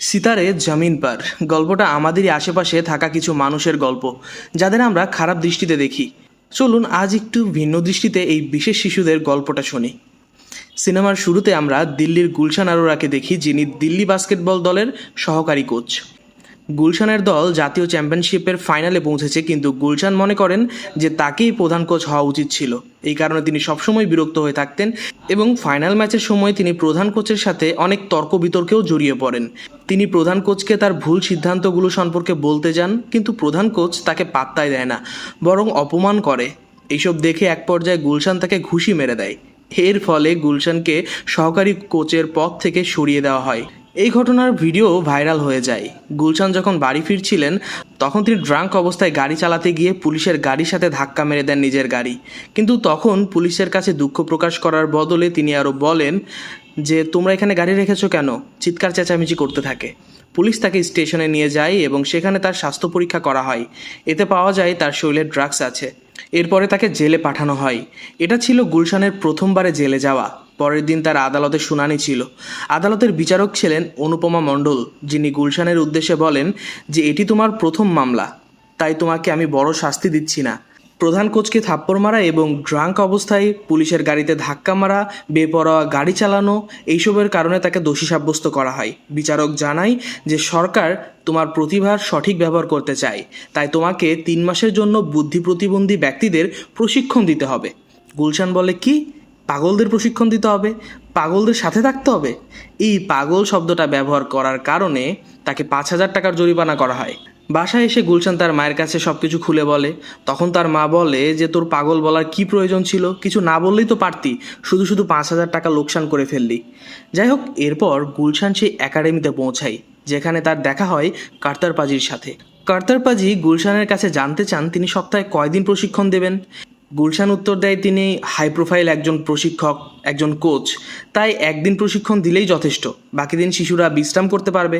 সিতারে জমিন পার। গল্পটা আমাদেরই আশেপাশে থাকা কিছু মানুষের গল্প, যাদের আমরা খারাপ দৃষ্টিতে দেখি। চলুন আজ একটু ভিন্ন দৃষ্টিতে এই বিশেষ শিশুদের গল্পটা শুনি। সিনেমার শুরুতে আমরা দিল্লির গুলশান আরোরাকে দেখি যিনি দিল্লি বাস্কেটবল দলের সহকারী কোচ। গুলশানের দল জাতীয় চ্যাম্পিয়নশিপের ফাইনালে পৌঁছেছে, কিন্তু গুলশান মনে করেন যে তাকেই প্রধান কোচ হওয়া উচিত ছিল। এই কারণে তিনি সবসময় বিরক্ত হয়ে থাকতেন এবং ফাইনাল ম্যাচের সময় তিনি প্রধান কোচের সাথে অনেক তর্ক বিতর্কেও জড়িয়ে পড়েন। তিনি প্রধান কোচকে তার ভুল সিদ্ধান্তগুলো সম্পর্কে বলতে যান, কিন্তু প্রধান কোচ তাকে পাত্তাই দেয় না, বরং অপমান করে। এইসব দেখে এক পর্যায়ে গুলশান তাকে ঘুষি মেরে দেয়। এর ফলে গুলশানকে সহকারী কোচের পদ থেকে সরিয়ে দেওয়া হয়। এই ঘটনার ভিডিও ভাইরাল হয়ে যায়। গুলশান যখন বাড়ি ফিরছিলেন, তখন তিনি ড্রাঙ্ক অবস্থায় গাড়ি চালাতে গিয়ে পুলিশের গাড়ির সাথে ধাক্কা মেরে দেন নিজের গাড়ি। কিন্তু তখন পুলিশের কাছে দুঃখ প্রকাশ করার বদলে তিনি আরও বলেন যে, তোমরা এখানে গাড়ি রেখেছো কেন? চিৎকার, চেঁচামেচি করতে থাকে। পুলিশ তাকে স্টেশনে নিয়ে যায় এবং সেখানে তার স্বাস্থ্য পরীক্ষা করা হয়। এতে পাওয়া যায় তার শরীরে ড্রাগস আছে। এরপরে তাকে জেলে পাঠানো হয়। এটা ছিল গুলশানের প্রথমবারে জেলে যাওয়া। পরের দিন তার আদালতে শুনানি ছিল। আদালতের বিচারক ছিলেন অনুপমা মণ্ডল, যিনি গুলশানের উদ্দেশ্যে বলেন যে, এটি তোমার প্রথম মামলা, তাই তোমাকে আমি বড় শাস্তি দিচ্ছি না। প্রধান কোচকে থাপ্পড় মারা এবং ড্রাঙ্ক অবস্থায় পুলিশের গাড়িতে ধাক্কা মারা, বেপরোয়া গাড়ি চালানো, এইসবের কারণে তাকে দোষী সাব্যস্ত করা হয়। বিচারক জানায় যে, সরকার তোমার প্রতিভার সঠিক ব্যবহার করতে চায়, তাই তোমাকে তিন মাসের জন্য বুদ্ধি প্রতিবন্ধী ব্যক্তিদের প্রশিক্ষণ দিতে হবে। গুলশান বলে, কি? পাগলদের প্রশিক্ষণ দিতে হবে, পাগলদের সাথে থাকতে হবে। এই পাগল শব্দটা ব্যবহার করার কারণে তাকে পাঁচ হাজার টাকার জরিমানা করা হয়। বাসায় এসে গুলশান তার মায়ের কাছে সব কিছু খুলে বলে। তখন তার মা বলে যে, তোর পাগল বলার কি প্রয়োজন ছিল? কিছু না বললেই তো পারতি। শুধু শুধু পাঁচ হাজার টাকা লোকসান করে ফেললি। যাই হোক, এরপর গুলশান সেই একাডেমিতে পৌঁছায়, যেখানে তার দেখা হয় কার্তার পাজির সাথে। কার্তার পাজি গুলশানের কাছে জানতে চান তিনি সপ্তাহে কয়দিন প্রশিক্ষণ দেবেন। গুলশান উত্তর দেয় তিনি হাই প্রোফাইল একজন প্রশিক্ষক, একজন কোচ তাই একদিন প্রশিক্ষণ দিলেই যথেষ্ট। বাকি দিন শিশুরা বিশ্রাম করতে পারবে।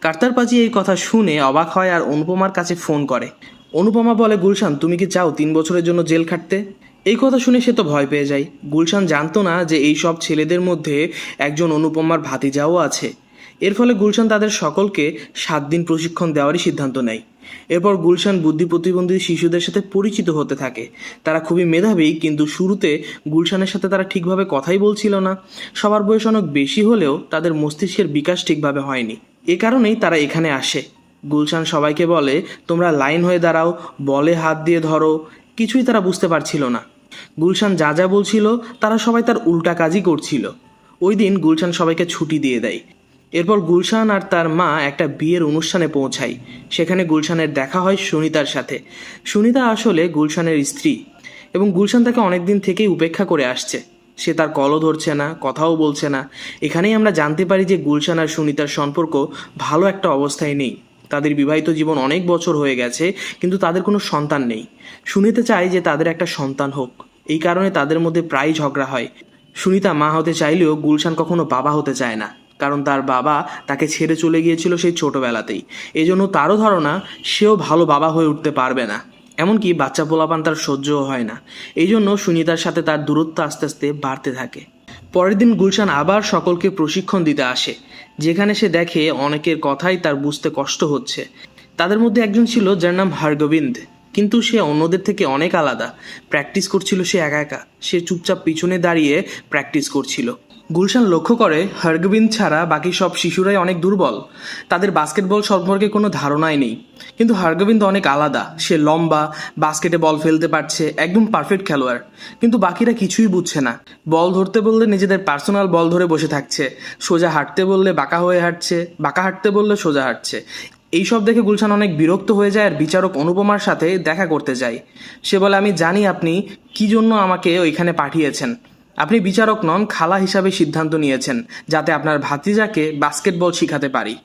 কার্তার পাজি এই কথা শুনে অবাক হয় আর অনুপমার কাছে ফোন করে। অনুপমা বলে, গুলশান, তুমি কি চাও তিন বছরের জন্য জেল খাটতে? এই কথা শুনে সে তো ভয় পেয়ে যায়। গুলশান জানতো না যে এই সব ছেলেদের মধ্যে একজন অনুপমার ভাতিজাও আছে। এর ফলে গুলশান তাদের সকলকে সাত দিন প্রশিক্ষণ দেওয়ারই সিদ্ধান্ত নেয়। এরপর গুলশান বুদ্ধি প্রতিবন্ধী শিশুদের সাথে পরিচিত হতে থাকে। তারা খুবই মেধাবী, কিন্তু শুরুতে গুলশানের সাথে তারা ঠিকভাবে কথাই বলছিল না। সবার বয়স অনেক বেশি হলেও তাদের মস্তিষ্কের বিকাশ ঠিকভাবে হয়নি। এ কারণেই তারা এখানে আসে। গুলশান সবাইকে বলে, তোমরা লাইন হয়ে দাঁড়াও, বলে হাত দিয়ে ধরো। কিছুই তারা বুঝতে পারছিল না। গুলশান যা যা বলছিল, তারা সবাই তার উল্টা কাজই করছিল। ওই দিন গুলশান সবাইকে ছুটি দিয়ে দেয়। এরপর গুলশান আর তার মা একটা বিয়ের অনুষ্ঠানে পৌঁছায়। সেখানে গুলশানের দেখা হয় সুনিতার সাথে। সুনিতা আসলে গুলশানের স্ত্রী এবং গুলশান তাকে অনেকদিন থেকেই উপেক্ষা করে আসছে। সে তার কলও ধরছে না, কথাও বলছে না। এখানেই আমরা জানতে পারি যে গুলশান আর সুনিতার সম্পর্ক ভালো একটা অবস্থায় নেই। তাদের বিবাহিত জীবন অনেক বছর হয়ে গেছে, কিন্তু তাদের কোনো সন্তান নেই। সুনিতা চায় যে তাদের একটা সন্তান হোক। এই কারণে তাদের মধ্যে প্রায় ঝগড়া হয়। সুনিতা মা হতে চাইলেও গুলশান কখনো বাবা হতে চায় না। কারণ তার বাবা তাকে ছেড়ে চলে গিয়েছিল সেই ছোটবেলাতেই। এই জন্য তারও ধারণা, সেও ভালো বাবা হয়ে উঠতে পারবে না। এমনকি বাচ্চা পোলাপান তার সহ্যও হয় না। এই জন্য সুনিতার সাথে তার দূরত্ব আস্তে আস্তে বাড়তে থাকে। পরের দিন গুলশান আবার সকলকে প্রশিক্ষণ দিতে আসে, যেখানে সে দেখে অনেকের কথাই তার বুঝতে কষ্ট হচ্ছে। তাদের মধ্যে একজন ছিল যার নাম হারগোবিন্দ, কিন্তু সে অন্যদের থেকে অনেক আলাদা। প্র্যাকটিস করছিল সে একা একা। সে চুপচাপ পিছনে দাঁড়িয়ে প্র্যাকটিস করছিল। গুলশান লক্ষ্য করে হরগোবিন্দ ছাড়া বাকি সব শিশুরাই অনেক দুর্বল। তাদের বাস্কেটবল সম্পর্কে কোনো ধারণাই নেই। কিন্তু হরগোবিন্দ অনেক আলাদা। সে লম্বা, বাস্কেটে বল ফেলতে পারছে, একদম পারফেক্ট খেলোয়াড়। কিন্তু বাকিরা কিছুই বুঝছে না। বল ধরতে বললে নিজেদের পার্সোনাল বল ধরে বসে থাকছে। সোজা হাঁটতে বললে বাঁকা হয়ে হাঁটছে, বাঁকা হাঁটতে বললে সোজা হাঁটছে। এইসব দেখে গুলশান অনেক বিরক্ত হয়ে যায় আর বিচারক অনুপমার সাথে দেখা করতে যায়। সে বলে, আমি জানি আপনি কি জন্য আমাকে ওইখানে পাঠিয়েছেন। আপনি বিচারক নন, খালা হিসাবে সিদ্ধান্ত নিয়েছেন যাতে আপনার ভাতিজাকে বাস্কেটবল শিখাতে পারি।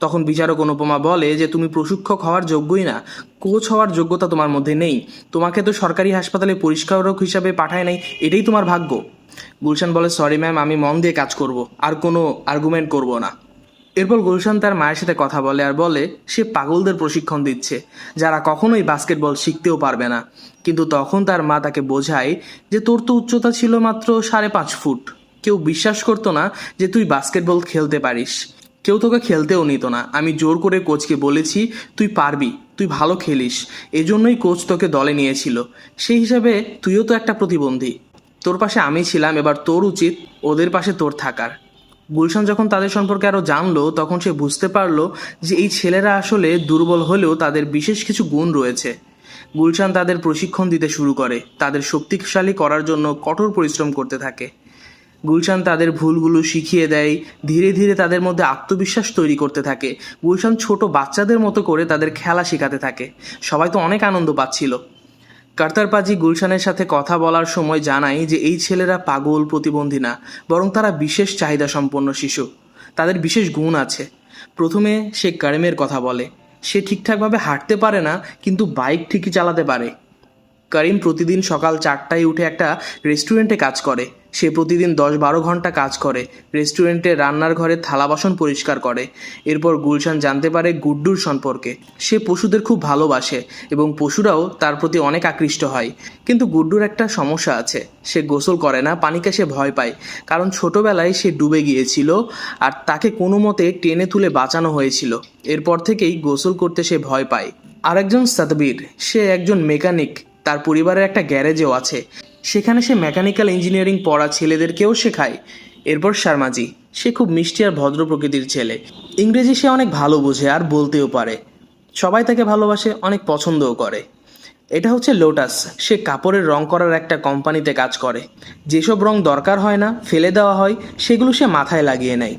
তখন বিচারক অনুপমা বলে যে, তুমি প্রশিক্ষক হওয়ার যোগ্যই না কোচ হওয়ার যোগ্যতা তোমার মধ্যে নেই। তোমাকে তো সরকারি হাসপাতালে পরিষ্কারক হিসাবে পাঠায় নাই, এটাই তোমার ভাগ্য। গুলশান বলে সরি ম্যাম আমি মন দিয়ে কাজ করব, আর কোনো আর্গুমেন্ট করব না। এরপর গুলশান তার মায়ের সাথে কথা বলে আর বলে, সে পাগলদের প্রশিক্ষণ দিচ্ছে, যারা কখনোই বাস্কেটবল শিখতেও পারবে না। কিন্তু তখন তার মা তাকে বোঝায় যে তোর তো উচ্চতা ছিল মাত্র সাড়ে পাঁচ ফুট। কেউ বিশ্বাস করতো না যে তুই বাস্কেটবল খেলতে পারিস। কেউ তোকে খেলতেও নিত না। আমি জোর করে কোচকে বলেছি, তুই পারবি, তুই ভালো খেলিস। এজন্যই কোচ তোকে দলে নিয়েছিল। সেই হিসাবে তুইও তো একটা প্রতিবন্ধী। তোর পাশে আমি ছিলাম, এবার তোর উচিত ওদের পাশে তোর থাকার। গুলশান যখন তাদের সম্পর্কে আরও জানলো, তখন সে বুঝতে পারল যে এই ছেলেরা আসলে দুর্বল হলেও তাদের বিশেষ কিছু গুণ রয়েছে। গুলশান তাদের প্রশিক্ষণ দিতে শুরু করে, তাদের শক্তিশালী করার জন্য কঠোর পরিশ্রম করতে থাকে। গুলশান তাদের ভুলগুলো শিখিয়ে দেয়, ধীরে ধীরে তাদের মধ্যে আত্মবিশ্বাস তৈরি করতে থাকে। গুলশান ছোট বাচ্চাদের মতো করে তাদের খেলা শেখাতে থাকে। সবাই তো অনেক আনন্দ পাচ্ছিল। কার্তারপাজি গুলশানের সাথে কথা বলার সময় জানাই যে এই ছেলেরা পাগল, প্রতিবন্ধী না, বরং তারা বিশেষ চাহিদা সম্পন্ন শিশু। তাদের বিশেষ গুণ আছে। প্রথমে সে কারেমের কথা বলে। সে ঠিকঠাকভাবে হাঁটতে পারে না, কিন্তু বাইক ঠিকই চালাতে পারে। করিম প্রতিদিন সকাল চারটায় উঠে একটা রেস্টুরেন্টে কাজ করে। সে প্রতিদিন দশ বারো ঘণ্টা কাজ করে। রেস্টুরেন্টে রান্নার ঘরে থালা বাসন পরিষ্কার করে। এরপর গুলশান জানতে পারে গুড্ডুর সম্পর্কে। সে পশুদের খুব ভালোবাসে এবং পশুরাও তার প্রতি অনেক আকৃষ্ট হয়। কিন্তু গুড্ডুর একটা সমস্যা আছে। সে গোসল করে না, পানিকে সে ভয় পায়। কারণ ছোটবেলায় সে ডুবে গিয়েছিল আর তাকে কোনো মতে টেনে তুলে বাঁচানো হয়েছিল। এরপর থেকেই গোসল করতে সে ভয় পায়। আরেকজন সাতবীর, সে একজন মেকানিক। তার পরিবারের একটা গ্যারেজও আছে। সেখানে সে মেকানিক্যাল ইঞ্জিনিয়ারিং পড়া ছেলেদেরকেও শেখায়। এরপর শর্মাজি সে খুব মিষ্টি আর ভদ্র প্রকৃতির ছেলে। ইংরেজি সে অনেক ভালো বোঝে আর বলতেও পারে। সবাই তাকে ভালোবাসে, অনেক পছন্দও করে। এটা হচ্ছে লোটাস। সে কাপড়ের রং করার একটা কোম্পানিতে কাজ করে। যেসব রং দরকার হয় না, ফেলে দেওয়া হয়, সেগুলো সে মাথায় লাগিয়ে নেয়।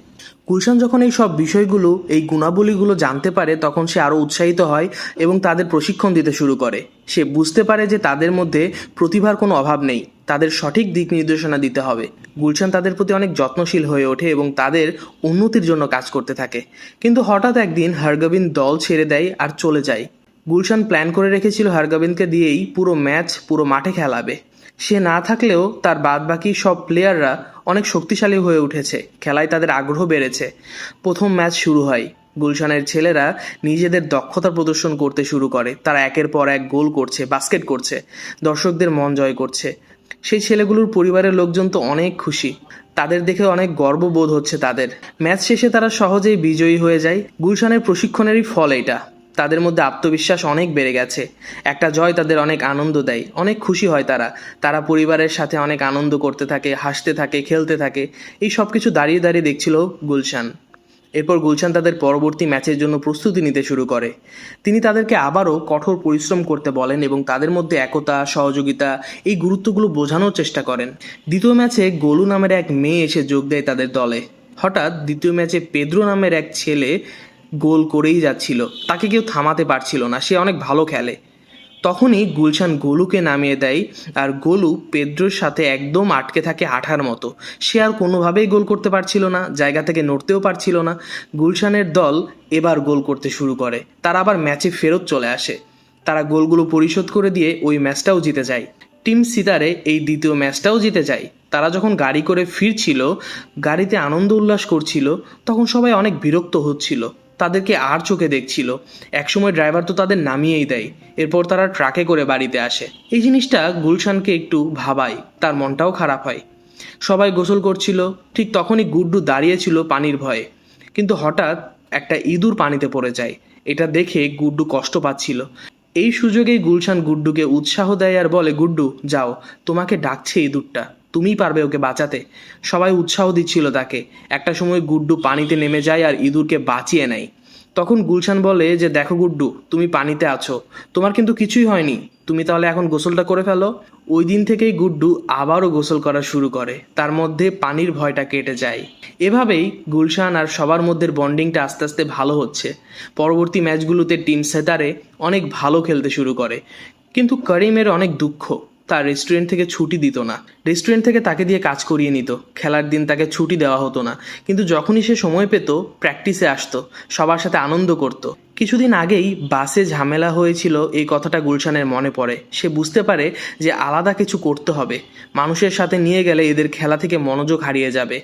গুলশান যখন এই সব বিষয়গুলো, এই গুণাবলীগুলো জানতে পারে, তখন সে আরও উৎসাহিত হয় এবং তাদের প্রশিক্ষণ দিতে শুরু করে। সে বুঝতে পারে যে তাদের মধ্যে প্রতিভার কোনো অভাব নেই, তাদের সঠিক দিক নির্দেশনা দিতে হবে। গুলশান তাদের প্রতি অনেক যত্নশীল হয়ে ওঠে এবং তাদের উন্নতির জন্য কাজ করতে থাকে। কিন্তু হঠাৎ একদিন হারগবিন দল ছেড়ে দেয় আর চলে যায়। গুলশান প্ল্যান করে রেখেছিল হারগবিনকে দিয়েই পুরো ম্যাচ, পুরো মাঠে খেলাবে। সে না থাকলেও তার বাদবাকি সব প্লেয়াররা অনেক শক্তিশালী হয়ে উঠেছে। খেলায় তাদের আগ্রহ বেড়েছে। প্রথম ম্যাচ শুরু হয়। গুলশানের ছেলেরা নিজেদের দক্ষতা প্রদর্শন করতে শুরু করে। তারা একের পর এক গোল করছে, বাস্কেট করছে, দর্শকদের মন জয় করছে। সেই ছেলেগুলোর পরিবারের লোকজন তো অনেক খুশি। তাদের দেখে অনেক গর্ববোধ হচ্ছে তাদের। ম্যাচ শেষে তারা সহজেই বিজয়ী হয়ে যায়। গুলশানের প্রশিক্ষণেরই ফল এটা। তাদের মধ্যে আত্মবিশ্বাস অনেক বেড়ে গেছে। একটা জয় তাদের অনেক আনন্দ দেয়। অনেক খুশি হয় তারা। তারা পরিবারের সাথে অনেক আনন্দ করতে থাকে, হাসতে থাকে, খেলতে থাকে। এই সব কিছু দাঁড়িয়ে দাঁড়িয়ে দেখছিল গুলশান। এরপর গুলশান তাদের পরবর্তী ম্যাচের জন্য প্রস্তুতি নিতে শুরু করে। তিনি তাদেরকে আবারও কঠোর পরিশ্রম করতে বলেন এবং তাদের মধ্যে একতা, সহযোগিতা, এই গুরুত্বগুলো বোঝানোর চেষ্টা করেন। দ্বিতীয় ম্যাচে গোলু নামের এক মেয়ে এসে যোগ দেয় তাদের দলে। হঠাৎ দ্বিতীয় ম্যাচে পেদ্রো নামের এক ছেলে গোল করেই যাচ্ছিল। তাকে কেউ থামাতে পারছিল না, সে অনেক ভালো খেলে। তখনই গুলশান গোলুকে নামিয়ে দেয় আর গোলু পেদ্রোর সাথে একদম আটকে থাকে আঠার মতো। সে আর কোনোভাবেই গোল করতে পারছিল না, জায়গা থেকে নড়তেও পারছিল না। গুলশানের দল এবার গোল করতে শুরু করে, তারা আবার ম্যাচে ফেরত চলে আসে। তারা গোলগুলো পরিশোধ করে দিয়ে ওই ম্যাচটাও জিতে যায়। টিম সিতারে এই দ্বিতীয় ম্যাচটাও জিতে যায়। তারা যখন গাড়ি করে ফিরছিল, গাড়িতে আনন্দ উল্লাস করছিল, তখন সবাই অনেক বিরক্ত হচ্ছিল। তাদেরকে আর চোখে দেখছিল। একসময় ড্রাইভার তো তাদের নামিয়েই দেয়। এরপর তারা ট্রাকে করে বাড়িতে আসে। এই জিনিসটা গুলশানকে একটু ভাবায়। তার মনটাও খারাপ হয়। সবাই গোসল করছিল। ঠিক তখনই গুড্ডু দাঁড়িয়েছিল পানির ভয়ে। কিন্তু হঠাৎ একটা ইঁদুর পানিতে পড়ে যায়। এটা দেখে গুড্ডু কষ্ট পাচ্ছিল। এই সুযোগেই গুলশান গুড্ডুকে উৎসাহ দেয় আর বলে, গুড্ডু, যাও। তোমাকে ডাকছে ইঁদুরটা। তুমিই পারবে ওকে বাঁচাতে। সবাই উৎসাহ দিচ্ছিল তাকে। একটা সময় গুড্ডু পানিতে নেমে যায় আর ইঁদুরকে বাঁচিয়ে নেয়। তখন গুলশান বলে যে, দেখো গুড্ডু, তুমি পানিতে আছো। তোমার কিন্তু কিছুই হয়নি। তুমি তাহলে এখন গোসলটা করে ফেলো। ওই দিন থেকেই গুড্ডু আবারও গোসল করা শুরু করে। তার মধ্যে পানির ভয়টা কেটে যায়। এভাবেই গুলশান আর সবার মধ্যে বন্ডিংটা আস্তে আস্তে ভালো হচ্ছে। পরবর্তী ম্যাচগুলোতে টিম সেতারে অনেক ভালো খেলতে শুরু করে। কিন্তু করিমের অনেক দুঃখ। তার রেস্টুরেন্ট থেকে ছুটি দিত না। রেস্টুরেন্ট থেকে তাকে দিয়ে কাজ করিয়ে নিত। খেলার দিন তাকে ছুটি দেওয়া হতো না। কিন্তু যখনই সে সময় পেত প্র্যাকটিসে আসতো, সবার সাথে আনন্দ করত। কিছুদিন আগেই বাসে ঝামেলা হয়েছিল এই কথাটা গুলশানের মনে পড়ে। সে বুঝতে পারে যে আলাদা কিছু করতে হবে। মানুষের সাথে নিয়ে গেলে এদের খেলা থেকে মনোযোগ হারিয়ে যাবে।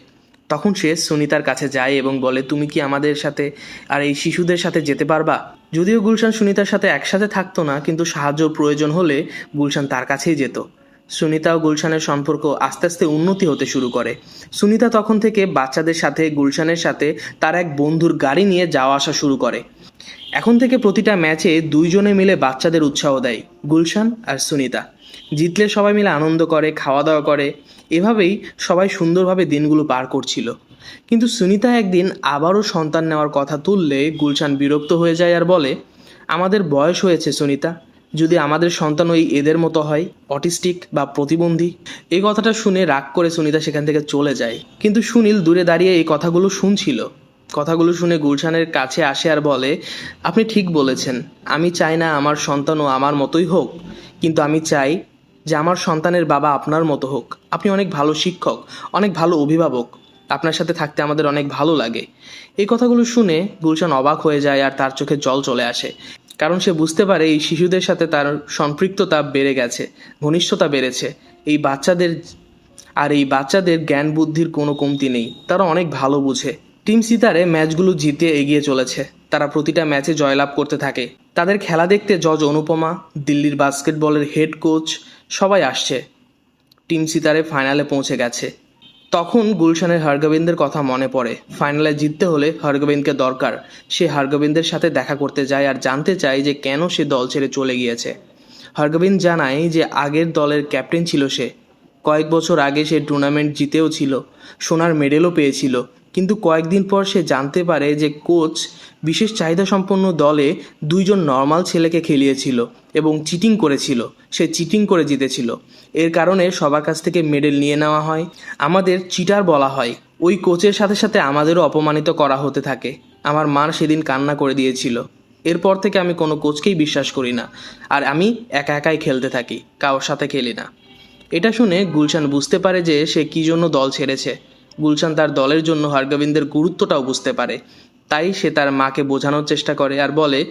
তখন সে সুনিতার কাছে যায় এবং বলে, তুমি কি আমাদের সাথে আর এই শিশুদের সাথে যেতে পারবা? যদিও গুলশান সুনিতার সাথে একসাথে থাকতো না, কিন্তু সাহায্য প্রয়োজন হলে গুলশান তার কাছেই যেত। সুনিতা ও গুলশানের সম্পর্ক আস্তে আস্তে উন্নতি হতে শুরু করে। সুনিতা তখন থেকে বাচ্চাদের সাথে, গুলশানের সাথে তার এক বন্ধুর গাড়ি নিয়ে যাওয়া আসা শুরু করে। এখন থেকে প্রতিটা ম্যাচে দুইজনে মিলে বাচ্চাদের উৎসাহ দেয়, গুলশান আর সুনিতা। জিতলে সবাই মিলে আনন্দ করে, খাওয়া দাওয়া করে। এভাবেই সবাই সুন্দরভাবে দিনগুলো পার করছিল। কিন্তু সুনিতা একদিন আবারও সন্তান নেওয়ার কথা তুললে গুলশান বিরক্ত হয়ে যায় আর বলে, আমাদের বয়স হয়েছে সুনিতা। যদি আমাদের সন্তান ওই এদের মতো হয়, অটিস্টিক বা প্রতিবন্ধী? এই কথাটা শুনে রাগ করে সুনিতা সেখান থেকে চলে যায়। কিন্তু সুনীল দূরে দাঁড়িয়ে এই কথাগুলো শুনছিল। কথাগুলো শুনে গুলশানের কাছে আসে আর বলে, আপনি ঠিক বলেছেন। আমি চাই না আমার সন্তানও আমার মতোই হোক। কিন্তু আমি চাই যে আমার সন্তানের বাবা আপনার মতো হোক। আপনি অনেক ভালো শিক্ষক, অনেক ভালো অভিভাবক। আপনার সাথে থাকতে আমাদের অনেক ভালো লাগে। এই কথাগুলো শুনে গুলশান অবাক হয়ে যায় আর তার চোখে জল চলে আসে। কারণ সে বুঝতে পারে এই শিশুদের সাথে তার সম্পৃক্ততা বেড়ে গেছে, ঘনিষ্ঠতা বেড়েছে। এই বাচ্চাদের আর এই বাচ্চাদের জ্ঞান বুদ্ধির কোনো কমতি নেই। তারা অনেক ভালো বুঝে। টিম সিতারে ম্যাচগুলো জিতে এগিয়ে চলেছে। তারা প্রতিটা ম্যাচে জয়লাভ করতে থাকে। তাদের খেলা দেখতে জজ অনুপমা, দিল্লির বাস্কেটবলের হেড কোচ সবাই আসছে। টিম সিতারে ফাইনালে পৌঁছে গেছে। তখন গুলশানের হরগোবিন্দের কথা মনে পড়ে। ফাইনালে জিততে হলে হরগোবিন্দকে দরকার। সে হরগোবিন্দের সাথে দেখা করতে যায় আর জানতে চায় যে কেন সে দল ছেড়ে চলে গিয়েছে। হরগোবিন্দ জানায় যে আগের দলের ক্যাপ্টেন ছিল সে। কয়েক বছর আগে সে টুর্নামেন্ট জিতেও ছিল, সোনার মেডেলও পেয়েছিল। কিন্তু কয়েকদিন পর সে জানতে পারে যে কোচ বিশেষ চাহিদা সম্পন্ন দলে দুইজন নর্মাল ছেলেকে খেলিয়েছিল এবং চিটিং করেছিল। সে চিটিং করে জিতেছিল। এর কারণে সবার কাছ থেকে মেডেল নিয়ে নেওয়া হয়। আমাদের চিটার বলা হয়, ওই কোচের সাথে সাথে আমাদেরও অপমানিত করা হতে থাকে। আমার মার সেদিন কান্না করে দিয়েছিল। এরপর থেকে আমি কোনো কোচকেই বিশ্বাস করি না। আর আমি একা একাই খেলতে থাকি, কারোর সাথে খেলি না। এটা শুনে গুলশান বুঝতে পারে যে সে কী জন্য দল ছেড়েছে। গুলশান তার দলের জন্য হরগোবিন্দের গুরুত্বটাও বুঝতে পারে। তাই সে তার মাকে বোঝানোর চেষ্টা করে আর বলে,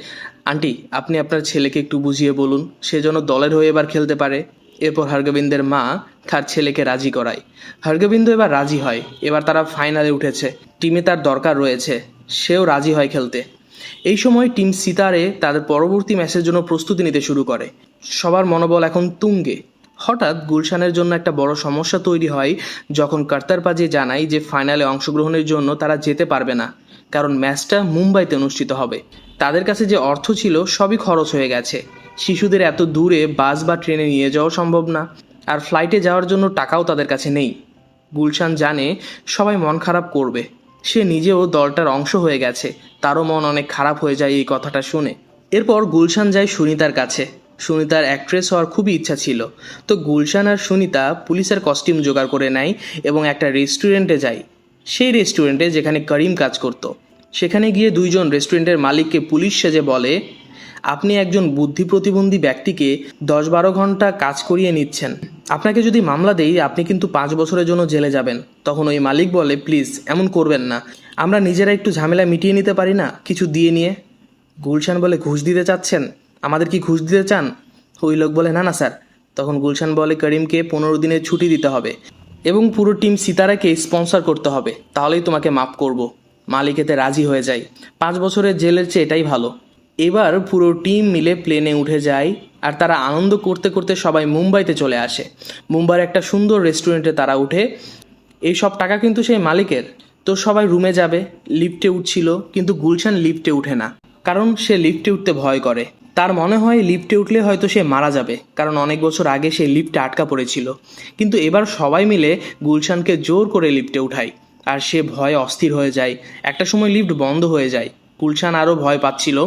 আন্টি, আপনি আপনার ছেলেকে একটু বুঝিয়ে বলুন, সে যেন দলের হয়ে এবার খেলতে পারে। এরপর হরগোবিন্দের মা তার ছেলেকে রাজি করায়। হরগোবিন্দ এবার রাজি হয়, এবার তারা ফাইনালে উঠেছে। টিমে তার দরকার রয়েছে, সেও রাজি হয় খেলতে। এই সময় টিম সিতারে তাদের পরবর্তী ম্যাচের জন্য প্রস্তুতি নিতে শুরু করে। সবার মনোবল এখন তুঙ্গে। হঠাৎ গুলশানের জন্য একটা বড় সমস্যা তৈরি হয় যখন কর্তার পাজে জানায় যে ফাইনালে অংশগ্রহণের জন্য তারা যেতে পারবে না, কারণ ম্যাচটা মুম্বাইতে অনুষ্ঠিত হবে। তাদের কাছে যে অর্থ ছিল সবই খরচ হয়ে গেছে। শিশুদের এত দূরে বাস বা ট্রেনে নিয়ে যাওয়া সম্ভব না, আর ফ্লাইটে যাওয়ার জন্য টাকাও তাদের কাছে নেই। গুলশান জানে সবাই মন খারাপ করবে। সে নিজেও দলটার অংশ হয়ে গেছে। তারও মন অনেক খারাপ হয়ে যায় এই কথাটা শুনে। এরপর গুলশান যায় সুনিতার কাছে। সুনিতার অ্যাক্ট্রেস হওয়ার খুবই ইচ্ছা ছিল। তো গুলশান আর সুনিতা পুলিশের কস্টিউম জোগাড় করে নেয় এবং একটা রেস্টুরেন্টে যায়। সেই রেস্টুরেন্টে যেখানে করিম কাজ করত। সেখানে গিয়ে দুইজন রেস্টুরেন্টের মালিককে পুলিশ সেজে বলে, আপনি একজন বুদ্ধি প্রতিবন্ধী ব্যক্তিকে দশ বারো ঘণ্টা কাজ করিয়ে নিচ্ছেন। আপনাকে যদি মামলা দেই, আপনি কিন্তু পাঁচ বছরের জন্য জেলে যাবেন তখন ওই মালিক বলে, প্লিজ, এমন করবেন না। আমরা নিজেরা একটু ঝামেলা মিটিয়ে নিতে পারি না? কিছু দিয়ে নিয়ে? গুলশান বলে, ঘুষ দিতে চাচ্ছেন? আমাদের কি ঘুষ দিতে চান? ওই লোক বলে, না না, স্যার। তখন গুলশান বলে, করিমকে পনেরো দিনের ছুটি দিতে হবে এবং পুরো টিম সিতারাকে স্পন্সর করতে হবে। তাহলেই তোমাকে মাফ করব। মালিক এতে রাজি হয়ে যায়। পাঁচ বছরের জেলের চেয়ে এটাই ভালো। এবার পুরো টিম মিলে প্লেনে উঠে যায় আর তারা আনন্দ করতে করতে সবাই মুম্বাইতে চলে আসে। মুম্বাইয়ের একটা সুন্দর রেস্টুরেন্টে তারা উঠে। এই সব টাকা কিন্তু সেই মালিকের। তো সবাই রুমে যাবে, লিফটে উঠছিল, কিন্তু গুলশান লিফটে উঠে না। কারণ সে লিফটে উঠতে ভয় করে। তার মনে হয় লিফটে উঠলে হয়তো সে মারা যাবে, কারণ অনেক বছর আগে সে লিফটে আটকা পড়েছিল। কিন্তু এবার সবাই মিলে গুলশানকে জোর করে লিফটে উঠায় আর সে ভয়ে অস্থির হয়ে যায়। একটা সময় লিফট বন্ধ হয়ে যায়, গুলশান আরও ভয় পাচ্ছিল।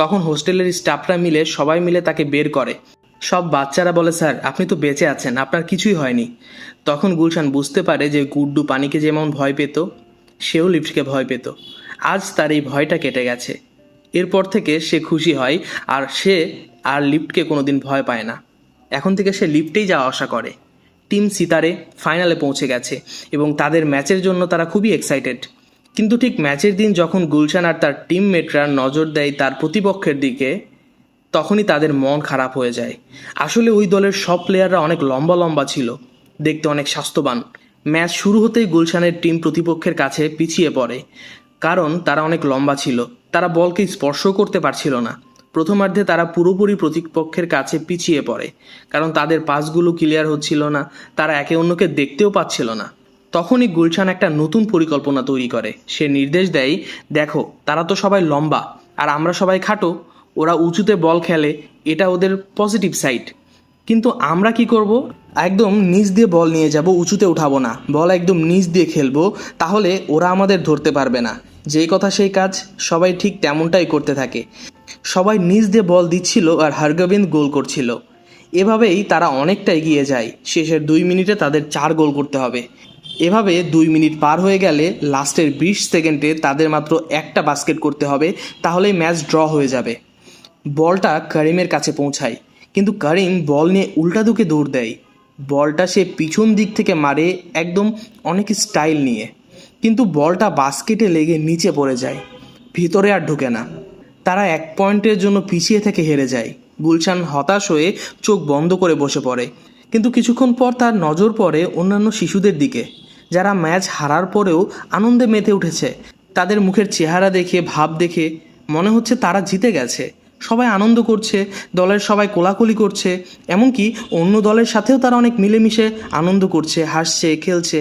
তখন হোস্টেলের স্টাফরা মিলে, সবাই মিলে তাকে বের করে। সব বাচ্চারা বলে, স্যার, আপনি তো বেঁচে আছেন, আপনার কিছুই হয়নি। তখন গুলশান বুঝতে পারে যে গুড্ডু পানিকে যেমন ভয় পেত, সেও লিফটকে ভয় পেত। আজ তার এই ভয়টা কেটে গেছে। এরপর থেকে সে খুশি হয় আর সে আর লিফটকে কোনোদিন ভয় পায় না। এখন থেকে সে লিফটেই যাওয়া আশা করে। টিম সিতারে ফাইনালে পৌঁছে গেছে এবং তাদের ম্যাচের জন্য তারা খুবই এক্সাইটেড কিন্তু ঠিক ম্যাচের দিন যখন গুলশান আর তার টিমমেটরা নজর দেয় তার প্রতিপক্ষের দিকে, তখনই তাদের মন খারাপ হয়ে যায়। আসলে ওই দলের সব প্লেয়াররা অনেক লম্বা লম্বা ছিল, দেখতে অনেক স্বাস্থ্যবান। ম্যাচ শুরু হতেই গুলশানের টিম প্রতিপক্ষের কাছে পিছিয়ে পড়ে, কারণ তারা অনেক লম্বা ছিল। তারা বলকে স্পর্শ করতে পারছিল না। প্রথমার্ধে তারা পুরোপুরি প্রতিপক্ষের কাছে পিছিয়ে পড়ে, কারণ তাদের পাসগুলো ক্লিয়ার হচ্ছিল না, তারা একে অন্যকে দেখতেও পাচ্ছিল না। তখনই গুলশান একটা নতুন পরিকল্পনা তৈরি করে। সে নির্দেশ দেয়, দেখো, তারা তো সবাই লম্বা, আর আমরা সবাই খাটো, ওরা উঁচুতে বল খেলে, এটা ওদের পজিটিভ সাইড কিন্তু আমরা কি করব? একদম নিচ দিয়ে বল নিয়ে যাব, উঁচুতে উঠাবো না, বল একদম নিচ দিয়ে খেলব, তাহলে ওরা আমাদের ধরতে পারবে না। যেই কথা সেই কাজ সবাই ঠিক তেমনটাই করতে থাকে। সবাই নিচ দিয়ে বল দিচ্ছিল আর হরগোবিন্দ গোল করছিল। এভাবেই তারা অনেকটা এগিয়ে যায়। শেষের দুই মিনিটে তাদের চার গোল করতে হবে। এভাবে দুই মিনিট পার হয়ে গেলে লাস্টের বিশ সেকেন্ডে তাদের মাত্র একটা বাস্কেট করতে হবে, তাহলেই ম্যাচ ড্র হয়ে যাবে। বলটা করিমের কাছে পৌঁছায়। কিন্তু করিম বল নিয়ে উল্টা দুকে দৌড় দেয়। বলটা সে পিছন দিক থেকে মারে একদম অনেক স্টাইল নিয়ে। কিন্তু বলটা বাস্কেটে লেগে নিচে পড়ে যায়, ভিতরে আর ঢুকে না। তারা এক পয়েন্টের জন্য পিছিয়ে থেকে হেরে যায়। গুলশান হতাশ হয়ে চোখ বন্ধ করে বসে পড়ে। কিন্তু কিছুক্ষণ পর তার নজর পড়ে অন্যান্য শিশুদের দিকে, যারা ম্যাচ হারার পরেও আনন্দে মেতে উঠেছে। তাদের মুখের চেহারা দেখে, ভাব দেখে মনে হচ্ছে তারা জিতে গেছে। সবাই আনন্দ করছে, দলের সবাই কোলাকুলি করছে, এমনকি অন্য দলের সাথেও তারা অনেক মিলেমিশে আনন্দ করছে, হাসছে, খেলছে।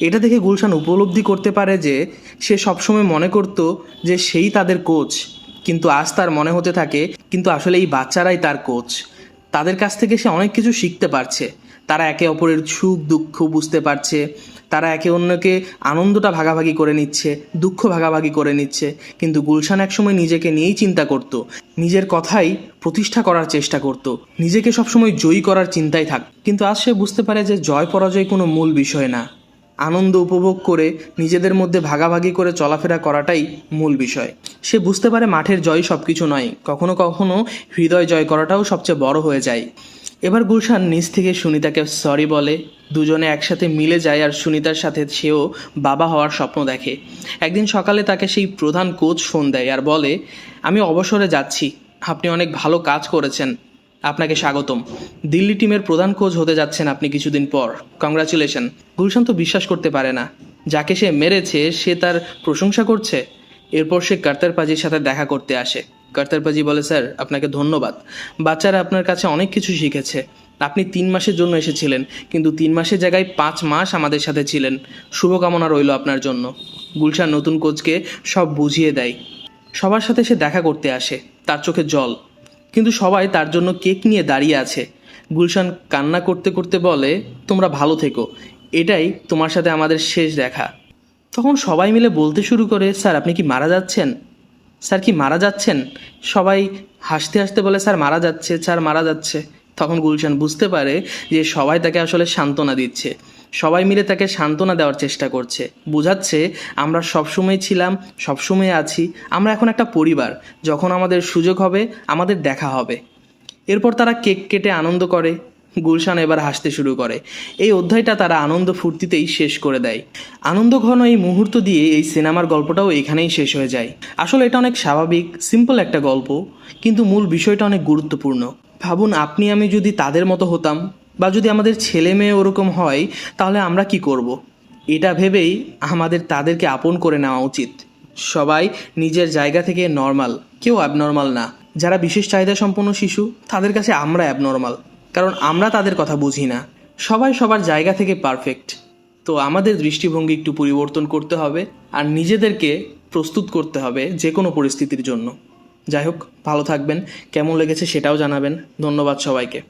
এটা দেখে গুলশান উপলব্ধি করতে পারে যে সে সবসময় মনে করত যে সেই তাদের কোচ কিন্তু আজ তার মনে হতে থাকে, কিন্তু আসলে এই বাচ্চারাই তার কোচ তাদের কাছ থেকে সে অনেক কিছু শিখতে পারছে। তারা একে অপরের সুখ, দুঃখ বুঝতে পারছে। তারা একে অন্যকে আনন্দটা ভাগাভাগি করে নিচ্ছে, দুঃখ ভাগাভাগি করে নিচ্ছে। কিন্তু গুলশান একসময় নিজেকে নিয়েই চিন্তা করত। নিজের কথাই প্রতিষ্ঠা করার চেষ্টা করত। নিজেকে সবসময় জয়ী করার চিন্তায় থাক কিন্তু আজ সে বুঝতে পারে যে জয় পরাজয় কোনো মূল বিষয় না। আনন্দ উপভোগ করে নিজেদের মধ্যে ভাগাভাগি করে চলাফেরা করাটাই মূল বিষয়। সে বুঝতে পারে মাঠের জয় সব কিছু নয়, কখনো কখনো হৃদয় জয় করাটাও সবচেয়ে বড় হয়ে যায়। এবার গুলশান নিজ থেকে সুনিতাকে সরি বলে, দুজনে একসাথে মিলে যায় আর সুনিতার সাথে সেও বাবা হওয়ার স্বপ্ন দেখে। একদিন সকালে তাকে সেই প্রধান কোচ ফোন দেয় আর বলে, আমি অবসরে যাচ্ছি, আপনি অনেক ভালো কাজ করেছেন। আপনাকে স্বাগতম। দিল্লি টিমের প্রধান কোচ হতে যাচ্ছেন আপনি কিছুদিন পর। কংগ্রাচুলেশন গুলশান তো বিশ্বাস করতে পারে না। যাকে সে মেরেছে, সে তার প্রশংসা করছে। এরপর সে কর্তার পাজির সাথে দেখা করতে আসে। কর্তার পাজি বলে, স্যার, আপনাকে ধন্যবাদ। বাচ্চারা আপনার কাছে অনেক কিছু শিখেছে। আপনি তিন মাসের জন্য এসেছিলেন, কিন্তু তিন মাসের জায়গায় পাঁচ মাস আমাদের সাথে ছিলেন। শুভকামনা রইল আপনার জন্য। গুলশান নতুন কোচকে সব বুঝিয়ে দেয়। সবার সাথে সে দেখা করতে আসে। তার চোখে জল। কিন্তু সবাই তার জন্য কেক নিয়ে দাঁড়িয়ে আছে। গুলশান কান্না করতে করতে বলে, তোমরা ভালো থেকো। এটাই তোমার সাথে আমাদের শেষ দেখা। তখন সবাই মিলে বলতে শুরু করে, স্যার, আপনি কি মারা যাচ্ছেন? স্যার, কি মারা যাচ্ছেন? সবাই হাসতে হাসতে বলে, স্যার, মারা যাচ্ছে, স্যার, মারা যাচ্ছে। তখন গুলশান বুঝতে পারে যে সবাই তাকে আসলে সান্ত্বনা দিচ্ছে। সবাই মিলে তাকে সান্ত্বনা দেওয়ার চেষ্টা করছে। বোঝাচ্ছে, আমরা সবসময় ছিলাম সবসময় আছি, আমরা এখন একটা পরিবার। যখন আমাদের সুযোগ হবে, আমাদের দেখা হবে। এরপর তারা কেক কেটে আনন্দ করে। গুলশান এবার হাসতে শুরু করে। এই অধ্যায়টা তারা আনন্দ ফুর্তিতেই শেষ করে দেয়। আনন্দ ঘন এই মুহূর্ত দিয়ে এই সিনেমার গল্পটাও এখানেই শেষ হয়ে যায়। আসলে এটা অনেক স্বাভাবিক, সিম্পল একটা গল্প, কিন্তু মূল বিষয়টা অনেক গুরুত্বপূর্ণ। ভাবুন, আপনি, আমি যদি তাদের মতো হতাম বা যদি আমাদের ছেলে মেয়ে ওরকম হয়, তাহলে আমরা কি করব। এটা ভেবেই আমাদের তাদেরকে আপন করে নেওয়া উচিত। সবাই নিজের জায়গা থেকে নর্মাল কেউ অ্যাবনর্মাল না। যারা বিশেষ চাহিদা সম্পন্ন শিশু, তাদের কাছে আমরা অ্যাবনর্মাল কারণ আমরা তাদের কথা বুঝি না। সবাই সবার জায়গা থেকে পারফেক্ট তো আমাদের দৃষ্টিভঙ্গি একটু পরিবর্তন করতে হবে, আর নিজেদেরকে প্রস্তুত করতে হবে যে কোনো পরিস্থিতির জন্য। যাই হোক, ভালো থাকবেন, কেমন লেগেছে সেটাও জানাবেন। ধন্যবাদ সবাইকে।